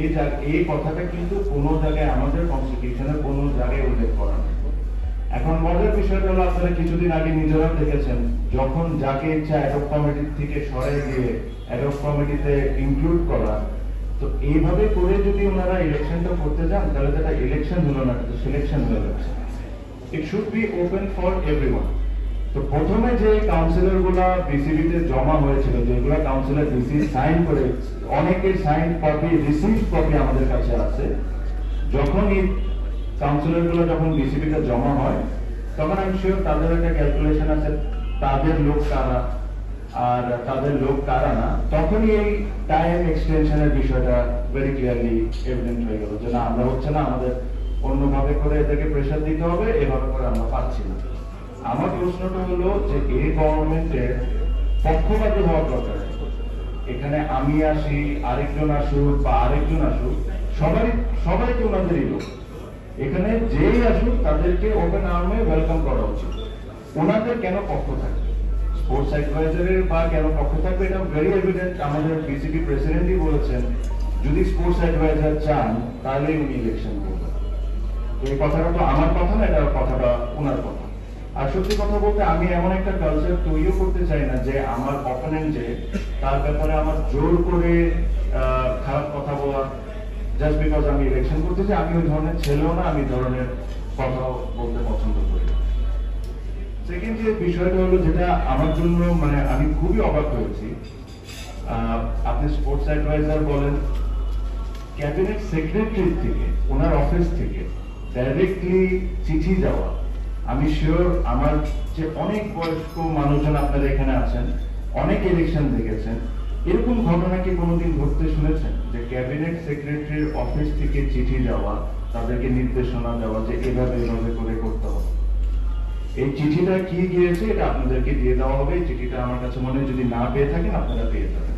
এই এই কথাটা কিন্তু কোনো জায়গায় আমাদের কনস্টিটিউশনে কোনো জায়গায় উল্লেখ করা নেই। এখন মজার বিষয়টা হলো আপনারা কিছুদিন আগে নিজেরা দেখেছেন, যখন যাকে ইচ্ছা অ্যাডপ কমিটি থেকে সরে গিয়ে অ্যাডপ কমিটিতে ইনক্লুড করা। তো এইভাবে করে যদি ওনারা ইলেকশনটা করতে যান, তাহলে তো সেটা ইলেকশন হলো না সিলেকশন হয়ে যাচ্ছে। It should be open for everyone তো প্রথমে যে কাউন্সিলরগুলা বিসিবি তে জমা হয়েছিল, যেগুলো কাউন্সিলর ডিসি সাইন করে অনেকের সাইন কপি রিসিভ কপি আমাদের কাছে আছে। যখন এই কাউন্সিলরগুলো যখন বিসিবি তে জমা হয়, তখন আমি শিওর তাদের একটা ক্যালকুলেশন আছে, তাদের লোক কারা? আর তাদের লোক কারা না? তখনই এই টাইম এক্সটেনশনের বিষয়টা ভেরি ক্লিয়ারলি এভিডেন্ট হয়ে গেল যে না, আমরা হচ্ছে না, আমাদের অন্যভাবে করে এদেরকে প্রেশার দিতে হবে, এভাবে করে আমরা পাচ্ছি না। আমার প্রশ্নটা হলো যে এই গভর্নমেন্টের পক্ষপাতী হওয়ার দরকার এখানে আমি আসি, আরেকজন আসুক বা আরেকজন আসুক সবাই সবাই তো ওনাদেরই লোক। এখানে যেই আসুক, তাদেরকে ওপেন আর্মে ওয়েলকাম করা উচিত। ওনাদের কেন পক্ষ থাকবে? স্পোর্টস অ্যাডভাইজারের বা কেন পক্ষ থাকবে, এটা ভেরি এভিডেন্ট আমাদের বিসিবি প্রেসিডেন্টই বলেছেন। যদি স্পোর্টস অ্যাডভাইজার চান তাহলে উনি ইলেকশন করবেন। এই কথাটা তো আমার কথা না, এটা কথাটা ওনার কথা। আর সত্যি কথা বলতে, আমি এমন একটা কালচার তৈরিও করতে চাই না যে আমার অপোনেন্ট যে, তার ব্যাপারে আমার জোর করে খারাপ কথা বলা জাস্ট বিকজ আমি ইলেকশন করতে চাই, আমি ওই ধরনের ছেলেও না, আমি ধরনের কথা বলতে পছন্দ করি সেকেন্ড যে বিষয়টা হলো যেটা আমার জন্য মানে আমি খুবই অবাক হয়েছি। আপনি স্পোর্টস অ্যাডভাইজার বলেন ক্যাবিনেট সেক্রেটারি থেকে, ওনার অফিস থেকে ডাইরেক্টলি চিঠি যাওয়া আমি শিওর আমার যে অনেক বয়স্ক মানুষজন আপনারা এখানে আছেন, অনেক ইলেকশন দেখেছেন, এরকম ঘটনা কি কোনোদিন ঘটতে শুনেছেন? যে ক্যাবিনেট সেক্রেটারির অফিস থেকে চিঠি যাওয়া, তাদেরকে নির্দেশনা দেওয়া যে এভাবে এভাবে করে করতে হবে। এই চিঠিটা কি গিয়েছে এটা আপনাদেরকে দিয়ে দেওয়া হবে। চিঠিটা আমার কাছে মনে হয় যদি না পেয়ে থাকেন, আপনারা পেয়ে যাবেন।